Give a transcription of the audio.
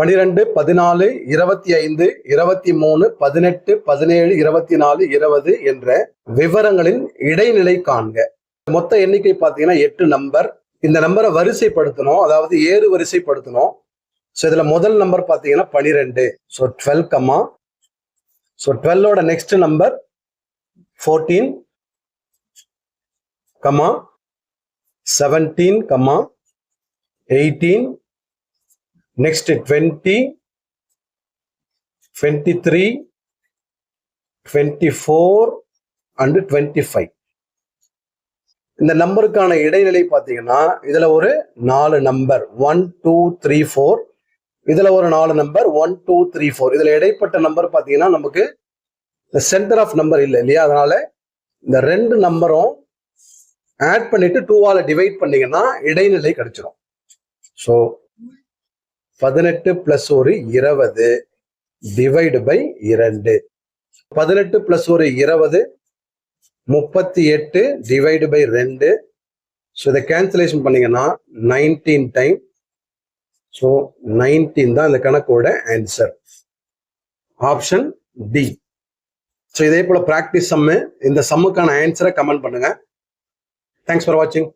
பனிரெண்டு பதினாலு இருபத்தி ஐந்து இருபத்தி மூணு பதினெட்டு பதினேழு இருபத்தி நாலு இருபது என்ற விவரங்களின் இடைநிலை காண்க. மொத்த எண்ணிக்கை பார்த்தீங்கன்னா எட்டு நம்பர் இந்த நம்பரை வரிசைப்படுத்தணும். அதாவது ஏறு வரிசைப்படுத்தணும். ஸோ இதில் முதல் நம்பர் பார்த்தீங்கன்னா பனிரெண்டு. So twelve comma so டுவெல்லோட next number fourteen comma seventeen comma eighteen next twenty twenty three twenty four and twenty five இந்த நம்பருக்கான இடைநிலை பார்த்தீங்கன்னா இதில் ஒரு நாலு number one two three four இதில் ஒரு நாலு number one two three four இதில் இடைப்பட்ட நம்பர் பார்த்தீங்கன்னா நமக்கு இந்த சென்டர் ஆஃப் நம்பர் இல்லை இல்லையா? அதனால இந்த ரெண்டு நம்பரும் ஆட் பண்ணிட்டு டூவால் டிவைட் பண்ணீங்கன்னா இடைநிலை கிடைச்சிடும் ஸோ பதினெட்டு பிளஸ் ஒரு இருபது டிவைடு பை இரண்டு. பதினெட்டு பிளஸ் ஒரு இருபது முப்பத்தி எட்டு டிவைடு பை ரெண்டு ஸோ இதை கேன்சலேஷன் பண்ணீங்கன்னா நைன்டீன் டைம் ஸோ நைன்டீன் தான் இந்த கணக்கோட ஆன்சர் ஆப்ஷன் டி ஸோ இதே போல் ப்ராக்டிஸ் சம்மு இந்த சம்முக்கான ஆன்சரை கமெண்ட் பண்ணுங்க. தேங்க்ஸ் ஃபார் வாட்சிங்